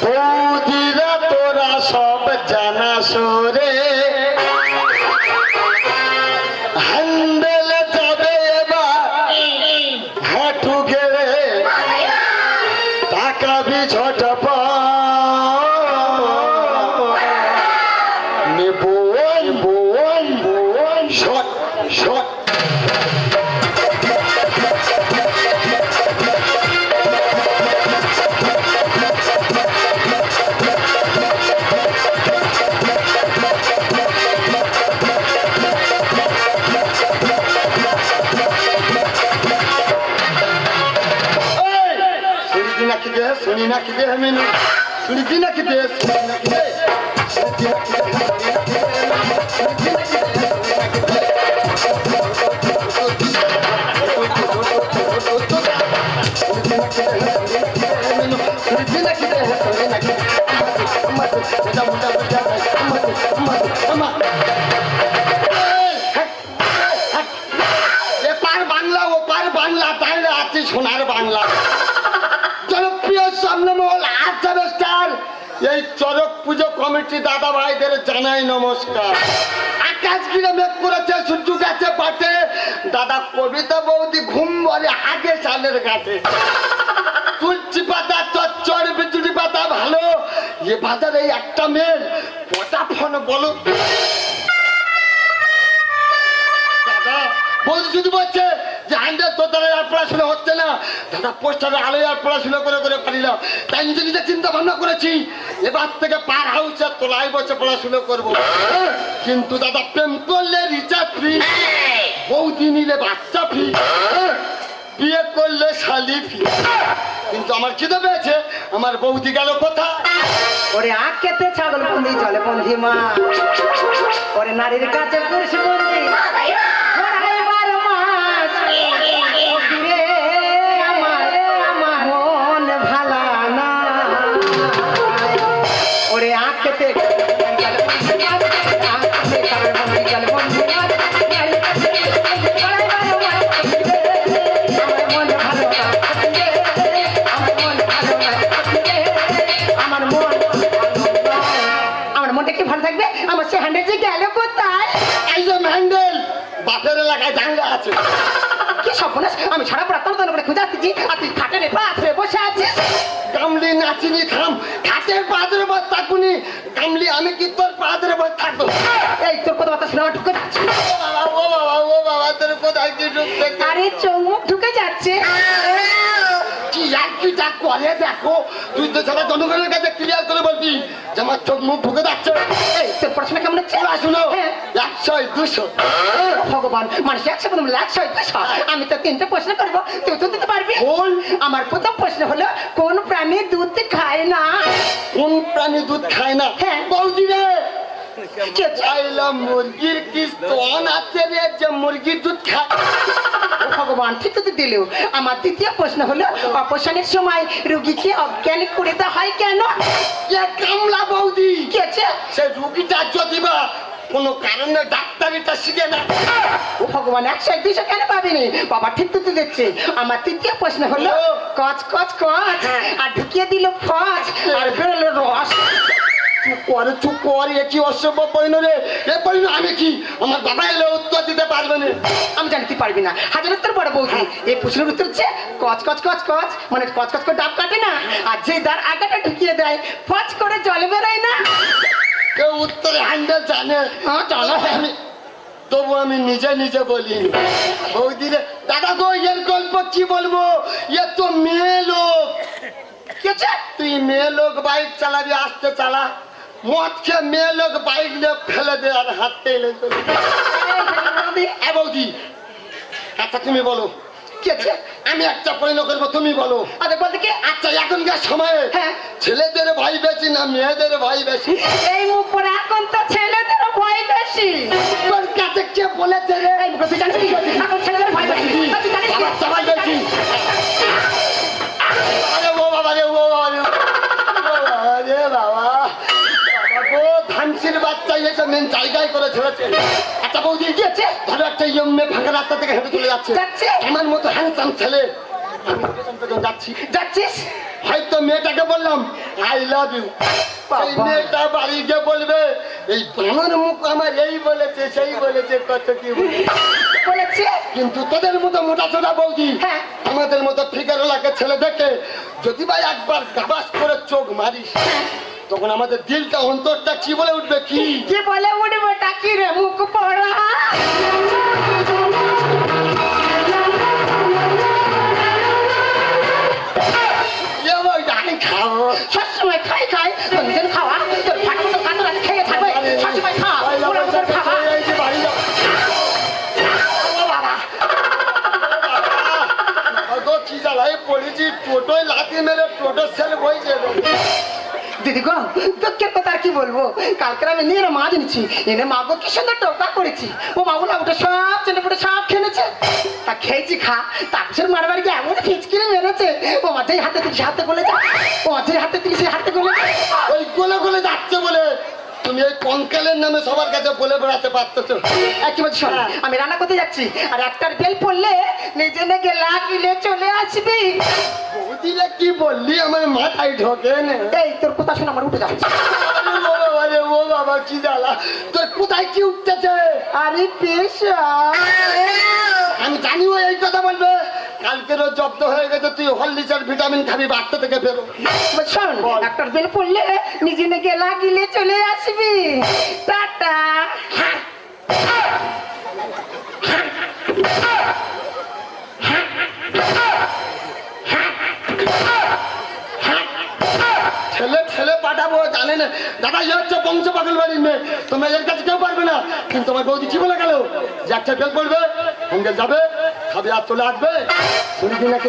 বৌদিরা শুনি নাকি দে আমি শুনি নাকি দে শুনি জানাই নমস্কার। আকাশ গিরে মেঘ করেছে, সূর্য গেছে পাটে দাদা কবিতা বৌদি ঘুম বলে আগে সালের কাছে। তুলসী পাতা চচ্চর বিচুলি পাতা ভালো। এ বাজারে এই একটা মেয়ের পটা ফোন বলো। দাদা, বৌদি শুধু বলছে যে আর পড়াশোনা হচ্ছে না দাদা পোস্টারে আলোয় আর পড়াশোনা করে করে পারিলাম তাই নিজে নিজে চিন্তা ভাবনা করেছি এবার থেকে পার হাউসে তোলাই বসে পড়াশোনা করব। কিন্তু দাদা প্রেম করলে রিচার্জ ফ্রি বৌদি নিলে বাচ্চা ফ্রি বিয়ে করলে শালি ফ্রি। কিন্তু আমার খিদে পেয়েছে আমার বৌদি গেল কোথায়? ওরে আখ খেতে ছাগল বন্দি জলে বন্দি মা। ওরে নারীর কাছে পুরুষ বন্দি। হান্ড্রেড যে গেল কোথায়? এই যে ম্যান্ডেল বাপের এলাকায় দাঙ্গা আছে। কি সর্বনাশ আমি সারা প্রার্থনা দল করে খুঁজে আসতেছি আর তুই খাটের পাশে বসে আছিস? কামলি নাচিনি থাম খাটের পাঁচের বস থাকুনি। কামলি আমি কি তোর পাঁচের বস থাকব? এই তোর কথা বার্তা শুনে আমার ঢুকে যাচ্ছে। ও বাবা ও বাবা ও বাবা তোর কোথায় কি ঢুকতে আরে চৌমুখ ঢুকে যাচ্ছে। করে দেখো? তুই তো সারা জনগণের কাছে ক্লিয়ার করে বলবি যে আমার চোখ মুখ ঢুকে যাচ্ছে। এই তোর পড়াশোনা কেমন শুনো। হ্যাঁ। একশো দুশো। ভগবান মানুষ একশো প্রথম একশো দুশো। আমি তো তিনটে প্রশ্ন করব তুই তো দিতে পারবি? কোন? আমার প্রথম প্রশ্ন হলো কোন প্রাণী দুধ খায় না? কোন প্রাণী দুধ খায় না? হ্যাঁ। বৌদি রে কি চাইলাম মুরগির কি স্তন আছে রে যে দুধ খায় ভগবান ঠিক তো দিলেও আমার দ্বিতীয় প্রশ্ন হলো অপারেশনের সময় রুগীকে অজ্ঞান করে দেওয়া হয় কেন? এ কামলা বৌদি? কি সে রুগীটা যদি বা কোনো কারণে ডাক্তারিটা শিখে না ও ভগবান একশো দুইশো কেন পাবিনি? বাবা ঠিক তো দিচ্ছে আমার তৃতীয় প্রশ্ন হলো কচ কচ কচ আর ঢুকিয়ে দিল ফচ আর বেরোলো রস। করে চুপ করে এ কি অসভ্য পৈন রে? এ পৈন আমি কি? আমার বাবা এলে উত্তর দিতে পারবে না। আমি জানতে পারবি না। হাজার উত্তর বড় বৌদি। এই প্রশ্নের উত্তর হচ্ছে কচ কচ কচ কচ। মানে কচ কচ করে ডাব কাটে না। আর যে দার আগাটা ঢুকিয়ে দেয় ফচ করে জল বেরোয় না। কেউ উত্তরে হ্যান্ডেল জানে। হ্যাঁ, জানা। আমি তবু আমি নিজে নিজে বলি। বৌদি রে দাদা গো এর গল্প কি বলব? এ তো মেয়ে লোক। কি হচ্ছে? তুই মেয়ে লোক বাইক চালাবি আসতে চালা। মদ খেয়ে মেয়ে লোক বাইক নিয়ে ফেলে দে আর হাঁটতে এলে বৌদি আচ্ছা তুমি বলো। আমি একটা পরিণত করব তুমি বলো। আরে বলতে কি? আচ্ছা এখনকার সময়ে হ্যাঁ। ছেলেদের ভাই বেশি না মেয়েদের ভাই বেশি? এই মুখ এখন তো ছেলেদের ভয় বেশি। তোর কাছে কে বলেছে রে? এখন ছেলেদের ভয় বেশি। সবাই বেশি। আরে ও বাবা রে ও বাবা রে। ধানসির বাচ্চা এসে মেন জায়গায় করে ছেড়েছে। আচ্ছা বৌদি আছে ধরো একটা মেয়ে ফাঁকা রাস্তা থেকে হেঁটে চলে যাচ্ছে। যাচ্ছে? আমার মতো হ্যান্ডসাম ছেলে। আমি যাচ্ছি। যাচ্ছিস? হয়তো মেয়েটাকে বললাম আই লাভ ইউ সেই মেয়েটা বাড়ি গিয়ে বলবে এই মুখ আমার এই বলেছে সেই বলেছে কত কি বলেছে। কিন্তু তোদের মতো মোটা ছোটা বৌদি হ্যাঁ। আমাদের মতো ফিগার লাগে ছেলে দেখে যদি ভাই একবার গাবাস করে চোখ মারিস তখন আমাদের দিলটা অন্তরটা কি বলে উঠবে কি? কি বলে উঠবে টাকি রে মুখ পড়া? সবসময় খাই খাই। কোনদিন খাওয়া তোর ফাটা মতো কাতর আছে খেয়ে থাকবে। সবসময় খা ভাই, ওরা ওদের খাওয়া এই যে বাড়ি যাও। ও বাবা। আগো কি জ্বালায় পড়েছি। টোটোয় লাথি মেরে টোটোর ছেলে বইছে দুঃখের কথা আর কি বলব? কালকে আমি নিয়ে এনেছি এনে কি সুন্দর টোকা করেছি। ও মা ওটা সব চেনে ফুটে সব খেয়েছে তা খেয়েছি খা তাপসের মারবার গিয়ে এমন ফিচকিরে মেরেছে। ও মা হাতে দিকে হাতে গলে যা ও হাতে সেই হাতে গলে ওই গোলে গোলে যাচ্ছে বলে তুমি এই কঙ্কালের নামে সবার কাছে বলে বেড়াতে শোন আমি রান্না করতে যাচ্ছি আর একটার বেল পড়লে নিজে নেগে লাগিলে চলে আসবি। বৌদিরা কি বললি? আমার মাথায় ঢোকে না। এই তোর কথা শুনে আমার উঠে যাচ্ছে। ও বাবা কি জ্বালা। তোর কোথায় কি উঠতেছে? আরে পেশা। আমি জানি ও এই কথা বলবে। কালকেরও জব্দ হয়ে গেছে তুই হরলিচার ভিটামিন খাবি বাচ্চা থেকে বেরো। শোন। একটার বেল পড়লে নিজে নেগে লাগিলে চলে আসবি। টাটা। ছেলে পাঠাবো জানে না। দাদা ইয়ে হচ্ছে বংশ পাগল বাড়ির মেয়ে। তোমরা এর কাছে কেউ পারবে না। কিন্তু তোমার বৌদি কি বলে গেল? যে একটা বেল পড়বে সঙ্গে যাবে। খাবে আর চলে আসবে? শুনবি নাকি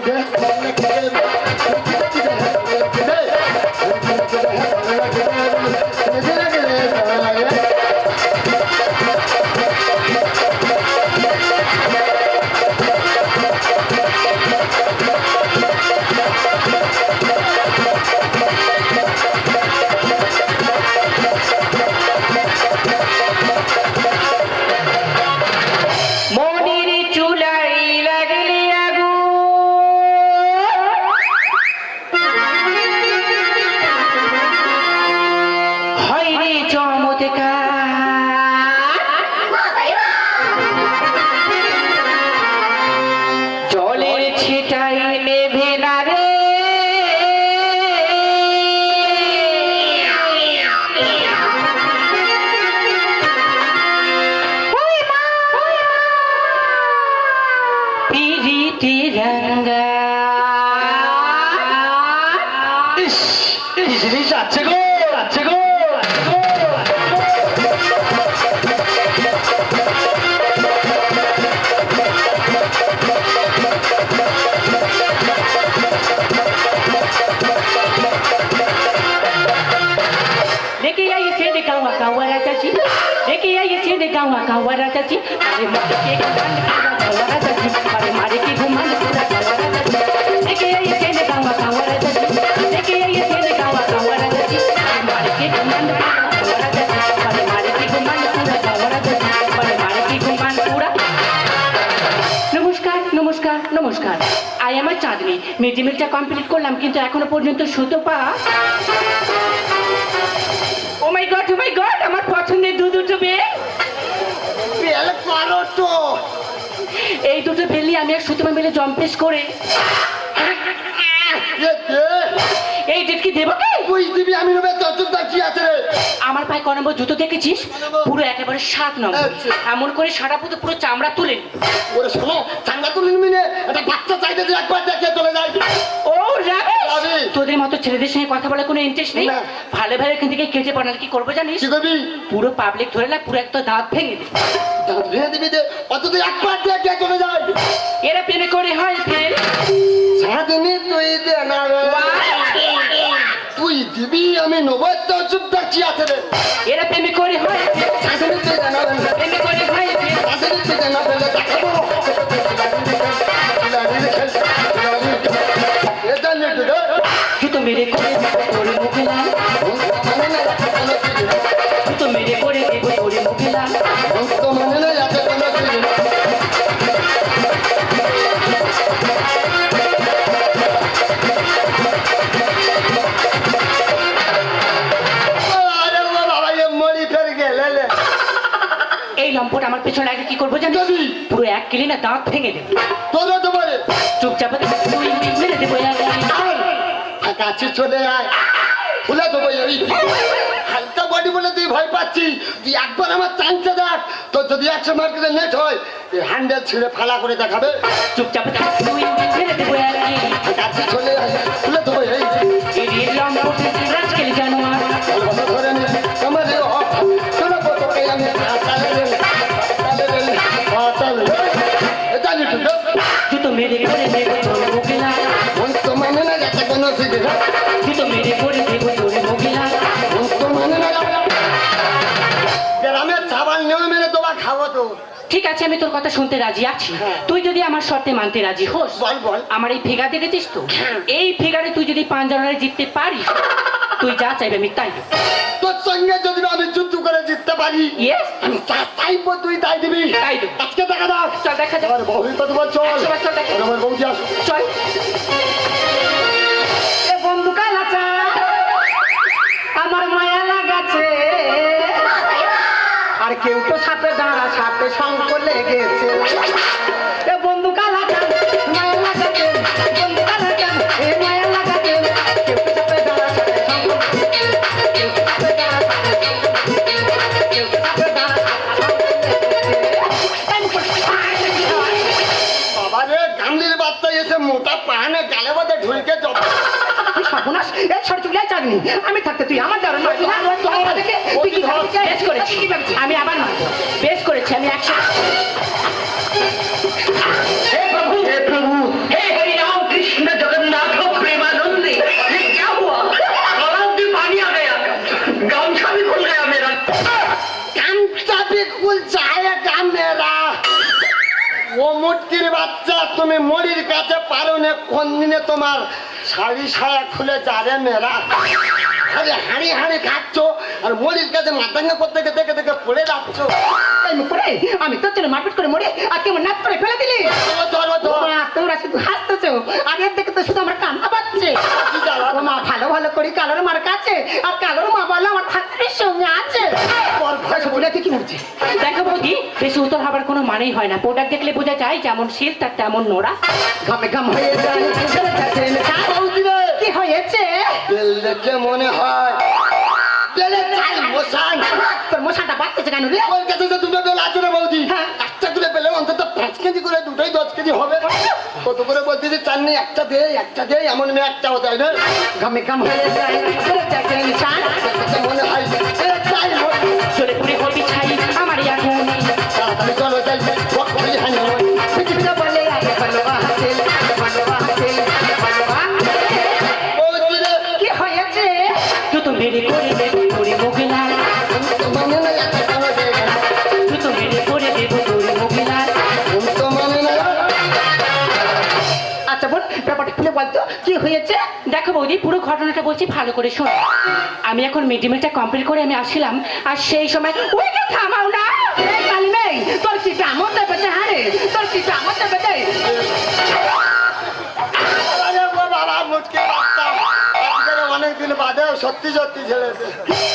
পিরিতি ইস ইস, জিনিস গো যাচ্ছে গো। कावरा चाची अरे मारे के घुमान पूरा कावरा चाची अरे मारे के घुमान पूरा कावरा चाची लेके आइए से दिखावा कावरा चाची लेके आइए से दिखावा कावरा चाची अरे मारे के घुमान पूरा कावरा चाची अरे मारे के घुमान पूरा कावरा चाची अरे मारे के घुमान पूरा নমস্কার নমস্কার নমস্কার আই আমার চাঁদনি মেডিমেলটা কমপ্লিট করলাম কিন্তু এখনো পর্যন্ত সুতো পা ও মাই গড ও মাই গড আমার এই ফেললি আমি এক সুতমা মিলে জম্পেশ করে। এই ডেট কি? দেবো দিবি? আমি নেবে তোর কি আছে রে। আমার পায়ে ক নম্বর জুতো দেখেছিস? পুরো একেবারে সাত নম্বর। আচ্ছা। এমন করে সারা পুতো পুরো চামড়া তুলে। ওরে শোনো চামড়া তুলে নিবি বাচ্চা চাইতে একবার দেখে চলে যায় ও রাবি। তোদের মতো ছেলেদের সঙ্গে কথা বলার কোনো ইন্টারেস্ট নেই? ভালো ভালো এখান থেকে কেটে পাঠালে কি করব জানিস? পুরো পাবলিক ধরে না পুরো একটা দাঁত ভেঙে দে। দাঁত ভেঙে দিবি যে চলে এরা প্রেমে করে হয় ফেল সারাদিনই তুই দে না তুই দিবি আমি নেব তোর চুপ কি আছে রে? এরা প্রেমে করে হয় সারাদিনই তুই দে প্রেমে করে হয় সারাদিনই তুই দে মেরে করে দেব তোর এই লম্পট আমার পেছনে আগে কি করব জানি পুরো এক কিলি না দাঁত ভেঙে দেবে। চুপচাপ কাছে চলে আয়। খুলে দেবো এই হালকা বডি বলে তুই ভয় পাচ্ছি তুই একবার আমার চান্সে দেখ। তোর যদি একশো মার্কেটে নেট হয় এই হ্যান্ডেল ছিঁড়ে ফালা করে দেখাবে। চুপচাপ তুই কাছে চলে আয়। খুলে দেবো এই। ধরে নে চলো আমি কথা শুনতে রাজি আছি হ্যাঁ। তুই যদি আমার শর্তে মানতে রাজি হোস বল বল আমার এই ফিগার দেখেছিস তো হ্যাঁ। এই ফিগারে তুই যদি পাঁচ জনের জিততে পারিস তুই যা চাইবে আমি তাই। তোর সঙ্গে যদি আমি যুদ্ধ করে জিততে পারি? আমি তা চাইব তুই তাই দিবি তাই। আজকে দেখা দাও চল দেখা যাক আমার বউই তো তোমার চল একশো চল দেখা। আর আমার বউজি চল কেউ তো সাথে দাঁড়া, সাথে সঙ্গ লেগেছে। বন্ধু কালাচা মায়া বাচ্চা এসে মোটা পাহানে গালে বাদে ঢুকে জব সর্বনাশ এই সরচুলিয়া চাকনি আমি থাকতে তুই আমার দ্বারা হ্যাঁ, আমি আবার বেশ করেছি আমি একশো ও মুটকির বাচ্চা তুমি মরির কাছে পারো না কোন দিনে তোমার শাড়ি সায়া খুলে যারে মেরা আরে হাঁড়ি হাঁড়ি খাচ্ছ আর মরির কাছে মাতাঙ্গা করতে গিয়ে দেখে দেখে পড়ে যাচ্ছ করে আমি তোর জন্য মারপিট করে মরে আর কেমন নাক করে ফেলে দিলি। তোমরা শুধু হাসতেছো আর এর দেখে তো শুধু আমার কান্না পাচ্ছে কি মা ভালো ভালো করি কালোর মার কাছে আর কালোর মা বলল আমার ঠাকুরের সঙ্গে আছে বলে কি মরছে দেখো বৌদি বেশি উত্তর হবার কোনো মানেই হয় না প্রোডাক্ট দেখলে বোঝা যায় যেমন শিল তার তেমন নোড়া ঘামে ঘাম হয়ে যায় কি হয়েছে মনে হয় মশান তোর মশাটা বাড়তেছে কেন রে? ওর কাছে যে দুটো বেল আছে রে বৌদি? হ্যাঁ। একটা করে পেলে অন্তত পাঁচ কেজি করে দুটোই দশ কেজি হবে। কত করে বলতে যে চার নেই একটা দে একটা দে এমন মেয়ে একটাও দেয় না। ঘামে ঘাম হয়ে যায় না। দেখে মনে হয়। চলে পুরে হবি ছাই আমার এখন তাড়াতাড়ি চলো যাই বক করি ঘটনাটা বলছি, ভালো করে শোনো। আমি এখন মিড মিডিমেলটা কমপ্লিট করে আমি আসছিলাম, আর সেই সময়, ওই ওইটা থামাও না নেই, তোর কি আমার দেবে হ্যাঁ রে, তোর কি কামত দেবে বাবা মুটকে বাদে সত্যি সত্যি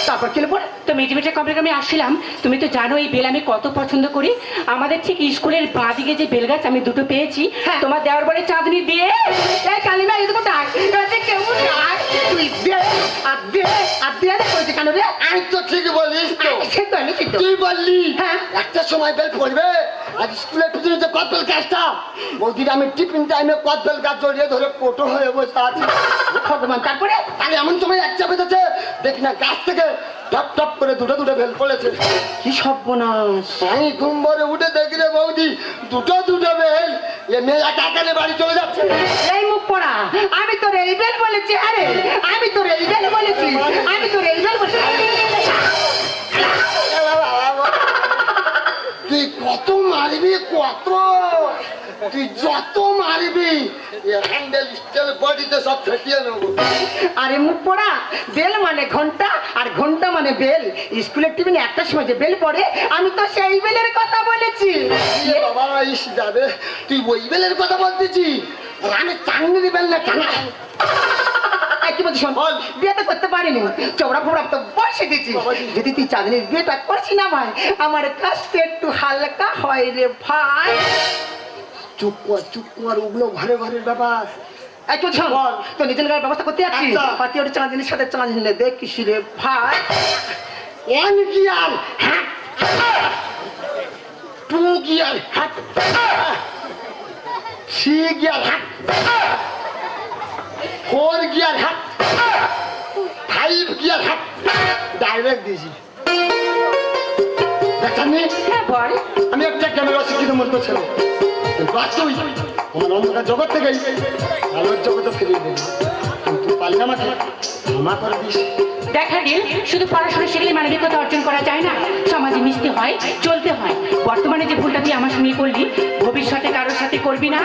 তারপর কি বোন তো মিডিমেলটা কমপ্লিট আমি আসছিলাম। তুমি তো জানো এই বেল আমি কত পছন্দ করি। আমাদের ঠিক স্কুলের বাঁ দিকে যে বেল গাছ আমি দুটো পেয়েছি হ্যাঁ। তোমার দেওয়ার পরে চাঁদনি দিয়ে। এই কালি নেই এরকম ডাক কেমন? ডাক তুই দে আর দে আর দে দে করেছে কেন রে? আমি তো ঠিক বলিস তো। সে তো আমি ঠিক তুই বললি হ্যাঁ। একটা সময় বেল পড়বে আজ স্কুলের পিছনে যে গাছটা বৌদির আমি টিফিন টাইমে কদবেল গাছ জড়িয়ে ধরে কোটো হয়ে বসে আছি। তারপরে? আর এমন সময় এক চাপে দেখি না গাছ থেকে টপ টপ করে দুটো দুটো বেল পড়েছে। কি সর্বনাশ। আমি ঘুম ভরে উঠে দেখি রে বৌদি দুটো দুটো বেল। এ মেয়ে কাকালে বাড়ি চলে যাচ্ছে। এই মুখ পড়া আমি তোর এই বেল বলেছি আরে আমি তোর এই বেল বলেছি আমি তোর এই বেল বলেছি। কত মারবি কত? তুই যত মারবি হ্যান্ডেল স্টেল বডিতে সব ফেটিয়ে নেব। আরে মুখ পড়া বেল মানে ঘণ্টা আর ঘণ্টা মানে বেল। স্কুলের টিফিনে একটা সময় যে বেল পড়ে আমি তো সেই বেলের কথা বলেছি। বাবা ইস যাবে। তুই ওই বেলের কথা বলতেছি? আমি চাঙ্গিরি বেল না টানা কি বলছি শোন। তো করতে পারিনি। চৌড়া ফোড়া তো বসে দিচ্ছি যদি তুই চাঁদনির বিয়েটা করছি না ভাই আমার কাজটা একটু হালকা হয় রে ভাই। চুপ কর চুপ কর ওগুলো ঘরে ঘরের ব্যাপার। তো নিজের গায়ে ব্যবস্থা করতে যাচ্ছি আচ্ছা। পাতি ওর চাঁদনির সাথে চাঁদনি দেখিস রে ভাই। ওয়ান গিয়ার হ্যাঁ। টু গিয়ার হ্যাঁ। থ্রি গিয়ার হ্যাঁ। ফোর গিয়ার হ্যাঁ। ফাইভ গিয়ার হ্যাঁ ডাইরেক্ট দিয়েছি। দেখছেন আমি একটা ক্যামেরা শিক্ষিত মূর্খ ছেলে কিন্তু আমার অন্ধকার জগৎ থেকে আলোর জগতে ফিরিয়ে দিবি কিন্তু পারলে আমাকে ক্ষমা করে দিস। দেখা দিল শুধু পড়াশোনা শিখলে মানবিকতা অর্জন করা যায় না। সমাজে মিশতে হয় চলতে হয়। বর্তমানে যে ভুলটা তুই আমার সঙ্গে করলি ভবিষ্যতে কারোর সাথে করবি না।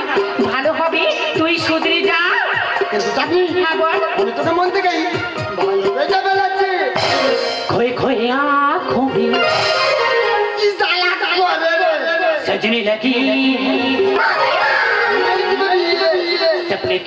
ভালো হবে তুই শুধরে যা। হ্যাঁ বল। असं म्हणते काही? भांडव्याच्या बेलाची. खोय खोया खोबी सजने लगी. सपने